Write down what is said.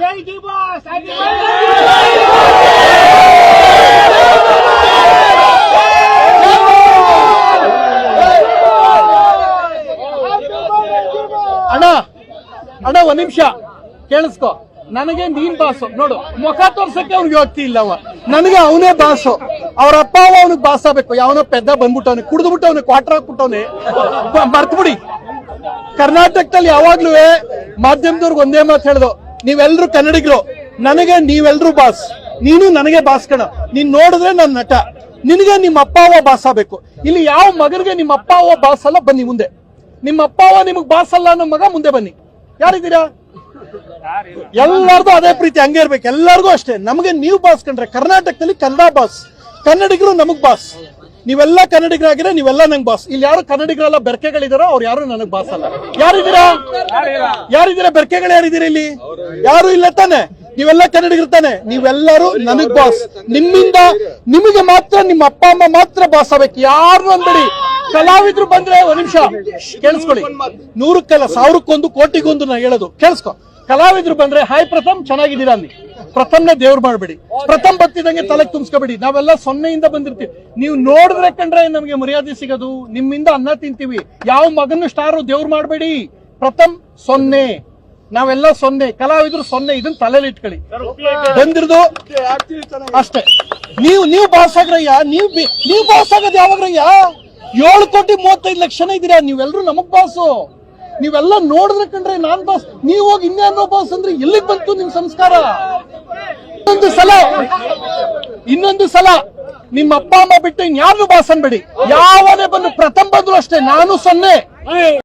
ಜೈ G boss ಅಣ್ಣ ಅಣ್ಣ, ಒಂದ್ ನಿಮಿಷ. ಕೇಳಿಸ್ಕೊ. ನನಗೆ ನೀನ್ ಬಾಸು. ನೋಡು, ಮುಖ ತೋರ್ಸಕ್ಕೆ ಅವ್ನಿಗೆ ಯೋಗ್ತಿ ಇಲ್ಲ ಅವ. ನನಗೆ ಅವನೇ ಬಾಸು. ಅವ್ರ ಅಪ್ಪ, ಅವ ಅವನಿಗೆ ಬಾಸ್ ಆಗ್ಬೇಕು ಯಾವನೋ ಪೆದ್ದ ಬಂದ್ಬಿಟ್ಟವನೆ ಕುಡಿದ್ಬಿಟ್ಟು ಅವನಿಗೆ ಕ್ವಾರ್ಟರ್ ಹಾಕ್ಬಿಟ್ಟವನೆ. ಮರ್ತ್ಬಿಡಿ. ಕರ್ನಾಟಕದಲ್ಲಿ ಯಾವಾಗ್ಲೂ ಮಾಧ್ಯಮದವ್ರಿಗೆ ಒಂದೇ ಮಾತು ಹೇಳ್ದು ನೀವೆಲ್ರು ಕನ್ನಡಿಗರು, ನನಗೆ ನೀವೆಲ್ರು ಬಾಸ್. ನೀನು ನನಗೆ ಬಾಸ್ ಕಣ. ನೀನ್ ನೋಡಿದ್ರೆ ನನ್ನ ನಟ. ನಿನಗೆ ನಿಮ್ಮ ಅಪ್ಪ, ಅವ್ವ ಬಾಸ್ ಆಗ್ಬೇಕು. ಇಲ್ಲಿ ಯಾವ ಮಗನಿಗೆ ನಿಮ್ಮ ಅಪ್ಪ, ಅವ್ವ ಬಾಸ್ ಅಲ್ಲ, ಬನ್ನಿ ಮುಂದೆ. ನಿಮ್ಮ ಅಪ್ಪ, ಅವ್ವ ನಿಮಗ್ ಬಾಸ್ ಅಲ್ಲ ಅನ್ನೋ ಮಗ ಮುಂದೆ ಬನ್ನಿ. ಯಾರಿದ್ದೀರಾ? ಎಲ್ಲಾರ್ದು ಅದೇ ಪ್ರೀತಿ, ಹಂಗೆ ಇರ್ಬೇಕು. ಎಲ್ಲರಿಗೂ ಅಷ್ಟೇ. ನಮಗೆ ನೀವು ಬಾಸ್ ಕಂಡ್ರೆ ಕರ್ನಾಟಕದಲ್ಲಿ ಕನ್ನಡ ಬಾಸ್. ಕನ್ನಡಿಗರು ನಮಗ್ ಬಾಸ್. ನೀವೆಲ್ಲ ಕನ್ನಡಿಗರಾಗಿದ್ರೆ ನೀವೆಲ್ಲ ನಂಗೆ ಬಾಸ್ ಇಲ್ಲಿ ಯಾರು ಕನ್ನಡಿಗರೆಲ್ಲ ಬೆರ್ಕೆಗಳಿದಾರೋ ಅವ್ರು ಯಾರು ನನಗ್ ಬಾಸ್ ಅಲ್ಲ. ಯಾರಿದ್ದೀರಾ? ಯಾರಿದ್ದೀರಾ? ಬೆರ್ಕೆಗಳು ಯಾರಿದ್ದೀರಾ ಇಲ್ಲಿ? ಯಾರು ಇಲ್ಲ ತಾನೆ. ನೀವೆಲ್ಲ ಕನ್ನಡಿಗರು ತಾನೆ. ನೀವೆಲ್ಲರೂ ನನಗ್ ಬಾಸ್ ನಿಮ್ಮಿಂದ ನಿಮಗೆ ಮಾತ್ರ ನಿಮ್ಮ ಅಪ್ಪ ಅಮ್ಮ ಮಾತ್ರ ಬಾಸ್ ಆಗ್ಬೇಕು. ಯಾರು ಅನ್ಬೇಡಿ ಕಲಾವಿದ್ರು ಬಂದ್ರೆ ಒಂದ್ ನಿಮಿಷ ಕೇಳಿಸ್ಕೊಳ್ಳಿ. ನೂರಕ್ಕಲ್ಲ ಸಾವಿರಕ್ಕೊಂದು ಕೋಟಿಗೊಂದು ನಾ ಹೇಳೋದು. ಕೇಳಿಸ್ಕೊ. ಕಲಾವಿದ್ರು ಬಂದ್ರೆ ಹಾಯ್ ಪ್ರಥಮ್ ಚೆನ್ನಾಗಿದ್ದೀರಾ? ಅಲ್ಲಿ ಪ್ರಥಮ್ನ ದೇವ್ರು ಮಾಡಬೇಡಿ. ಪ್ರಥಮ್ ಬತ್ತಿದಂಗೆ ತಲೆಗೆ ತುಂಬಿಸ್ಕೋಬೇಡಿ. ನಾವೆಲ್ಲ ಸೊನ್ನೆಯಿಂದ ಬಂದಿರ್ತೀವಿ. ನೀವು ನೋಡಿದ್ರೆ ಕಂಡ್ರೆ ನಮಗೆ ಮರ್ಯಾದೆ ಸಿಗೋದು. ನಿಮ್ಮಿಂದ ಅನ್ನ ತಿಂತೀವಿ. ಯಾವ ಮಗನ ಸ್ಟಾರು ದೇವ್ರು ಮಾಡಬೇಡಿ. ಪ್ರಥಮ್ ಸೊನ್ನೆ. ನಾವೆಲ್ಲ ಸೊನ್ನೆ. ಕಲಾವಿದ್ರು ಸೊನ್ನೆ. ಇದನ್ನ ತಲೆಯಲ್ಲಿ ಇಟ್ಕೊಳ್ಳಿ. ಬಂದಿರೋದು ಅಷ್ಟೇ. ನೀವು ನೀವು ಬಾಸ್ ಆಗ್ರಯ್ಯ. ನೀವು ನೀವು ಬಾಸ್ ಆಗೋದು ಯಾವಾಗ್ರಯ್ಯ ಏಳು ಕೋಟಿ ಮೂವತ್ತೈದು ಲಕ್ಷನ ಇದ್ದೀರಾ? ನೀವೆಲ್ಲರೂ ನಮಗ್ ಬಾಸು ನೀವೆಲ್ಲ ನೋಡಿದ್ರೆ ಕಂಡ್ರೆ ನಾನ್ ಬಾಸ್ ನೀವು ಹೋಗಿ ಇನ್ಯಾರೋ ಬಾಸ್ ಅಂದ್ರೆ ಎಲ್ಲಿಗೆ ಬಂತು ನಿಮ್ ಸಂಸ್ಕಾರ? ಇನ್ನೊಂದು ಸಲ ಇನ್ನೊಂದು ಸಲ ನಿಮ್ಮ ಅಪ್ಪ, ಅಮ್ಮ ಬಿಟ್ಟು ಇನ್ಯಾರು ಭಾಷಣ ಬಿಡಿ. ಯಾವನೇ ಬಂದು ಪ್ರಥಮ ಬಂದ್ರು ಅಷ್ಟೇ, ನಾನು ಸೊನ್ನೆ.